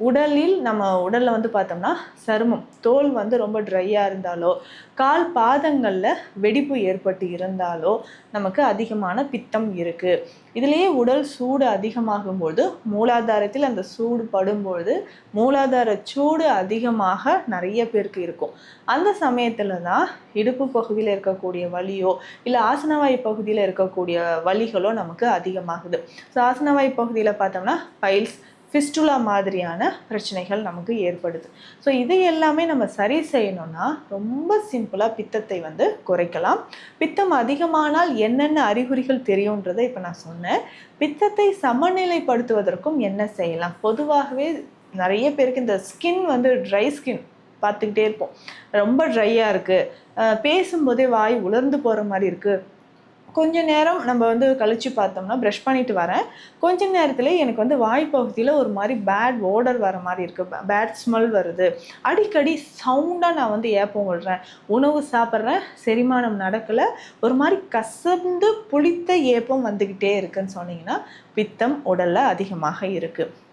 உடலில் நம்ம உடலில் வந்து பார்த்தோம்னா சருமம். தோல் வந்து ரொம்ப ட்ரையாக இருந்தாலோ கால் பாதங்களில் வெடிப்பு ஏற்பட்டு இருந்தாலோ நமக்கு அதிகமான பித்தம் இருக்குது இதுலேயே உடல் சூடு அதிகமாகும்போது மூலாதாரத்தில் அந்த சூடு படும்பொழுது மூலாதார சூடு அதிகமாக நிறைய பேருக்கு இருக்கும். அந்த சமயத்தில் தான் இடுப்பு பகுதியில் இருக்கக்கூடிய வலியோ இல்லை ஆசனவாய் பகுதியில் இருக்கக்கூடிய வலிகளோ நமக்கு அதிகமாகுது. ஸோ ஆசனவாய் பகுதியில் பார்த்தோம்னா பைல்ஸ் ஃபிஸ்டுலா மாதிரியான பிரச்சனைகள் நமக்கு ஏற்படுது. ஸோ இதை எல்லாமே நம்ம சரி செய்யணும்னா ரொம்ப சிம்பிளாக பித்தத்தை வந்து குறைக்கலாம். பித்தம் அதிகமானால் என்னென்ன அறிகுறிகள் தெரியுன்றதை இப்போ நான் சொன்னேன். பித்தத்தை சமநிலைப்படுத்துவதற்கும் என்ன செய்யலாம்? பொதுவாகவே நிறைய பேருக்கு இந்த ஸ்கின் வந்து ட்ரை ஸ்கின் பார்த்துக்கிட்டே இருப்போம். ரொம்ப ட்ரையாக இருக்குது பேசும்போதே வாய் உலர்ந்து போகிற மாதிரி இருக்குது கொஞ்ச நேரம் நம்ம வந்து கழிச்சு பார்த்தோம்னா ப்ரஷ் பண்ணிட்டு வரேன். கொஞ்ச நேரத்தில் எனக்கு வந்து வாய் பகுதியில் ஒரு மாதிரி பேட் ஓடர் வர மாதிரி இருக்குது பேட் ஸ்மெல் வருது. அடிக்கடி சவுண்டாக நான் வந்து ஏப்பம் விடுறேன் உணவு சாப்பிட்றேன். செரிமானம் நடக்கலை. ஒரு மாதிரி கசந்து புளித்த ஏப்பம் வந்துக்கிட்டே இருக்குன்னு சொன்னீங்கன்னா பித்தம் உடலில் அதிகமாக இருக்குது